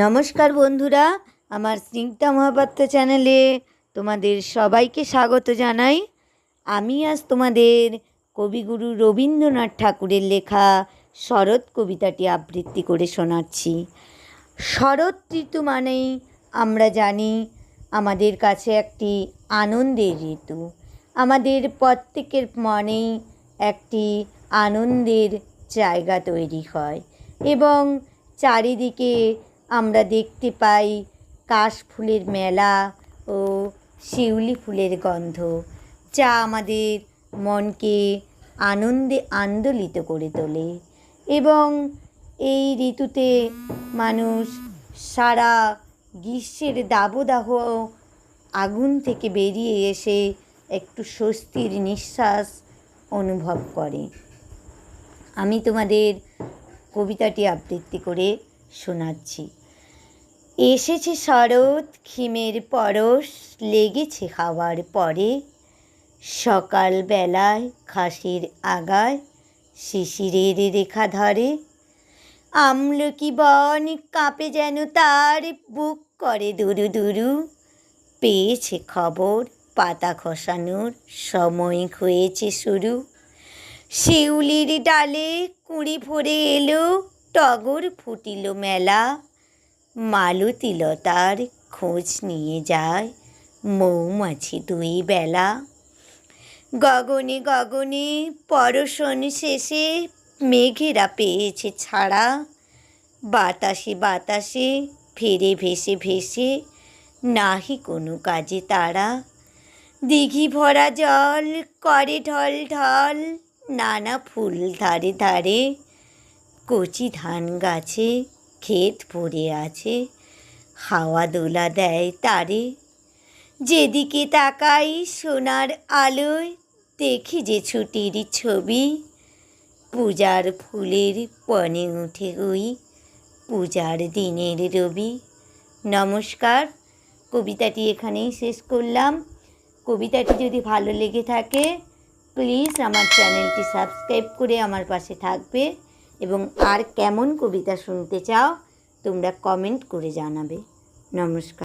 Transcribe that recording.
নমস্কার বন্ধুরা, আমার স্নিগ্ধা মহাপাত্র চ্যানেলে তোমাদের সবাইকে স্বাগত জানাই। আমি আজ তোমাদের কবিগুরু রবীন্দ্রনাথ ঠাকুরের লেখা শরৎ কবিতাটি আবৃত্তি করে শোনাচ্ছি। শরৎ ঋতু মানেই আমরা জানি আমাদের কাছে একটি আনন্দের ঋতু। আমাদের প্রত্যেকের মনেই একটি আনন্দের জায়গা তৈরি হয় এবং চারিদিকে আমরা দেখতে পাই কাশ ফুলের মেলা ও শিউলি ফুলের গন্ধ, যা আমাদের মনকে আনন্দে আন্দোলিত করে তোলে। এবং এই ঋতুতে মানুষ সারা গ্রীষ্মের দাবদাহ আগুন থেকে বেরিয়ে এসে একটু স্বস্তির নিঃশ্বাস অনুভব করে। আমি তোমাদের কবিতাটি আবৃত্তি করে শোনাচ্ছি। এসেছে শরৎ ক্ষিমের পরশ, লেগেছে খাওয়ার পরে। সকালবেলায় খাসির আগায় শিশিরের রেখা ধরে। আমলকি বন কাঁপে যেন তার, বুক করে দুরু দুরু। পেয়েছে খবর, পাতা খসানোর সময় হয়েছে শুরু। শিউলির ডালে কুঁড়ি ভরে এলো, টগর ফুটিল মেলা। মালতী লতার খোঁজ নিয়ে যায় মৌমাছি দুই বেলা। গগনে গগনে পরশন শেষে মেঘেরা পেয়েছে ছাড়া। বাতাসে বাতাসে ফেরে ভেসে ভেসে নাহি কোনো কাজে তারা। দিঘি ভরা জল করে ঢল ঢল, নানা ফুল ধারে ধারে, কচি ধান গাছে ক্ষেত ভরে আছে। হাওয়া দোলা দেয় তারে। যেদিকে তাকাই সোনার আলোয়, দেখি যে ছুটির ছবি। পূজার ফুলের পনে উঠে ওই পূজার দিনের রবি। নমস্কার। কবিতাটি এখানেই শেষ করলাম। কবিতাটি যদি ভালো লেগে থাকে প্লিজ আমার চ্যানেলটি সাবস্ক্রাইব করে আমার পাশে থাকবে। এবং আর কেমন কবিতা শুনতে চাও তোমরা কমেন্ট করে জানাবে। নমস্কার।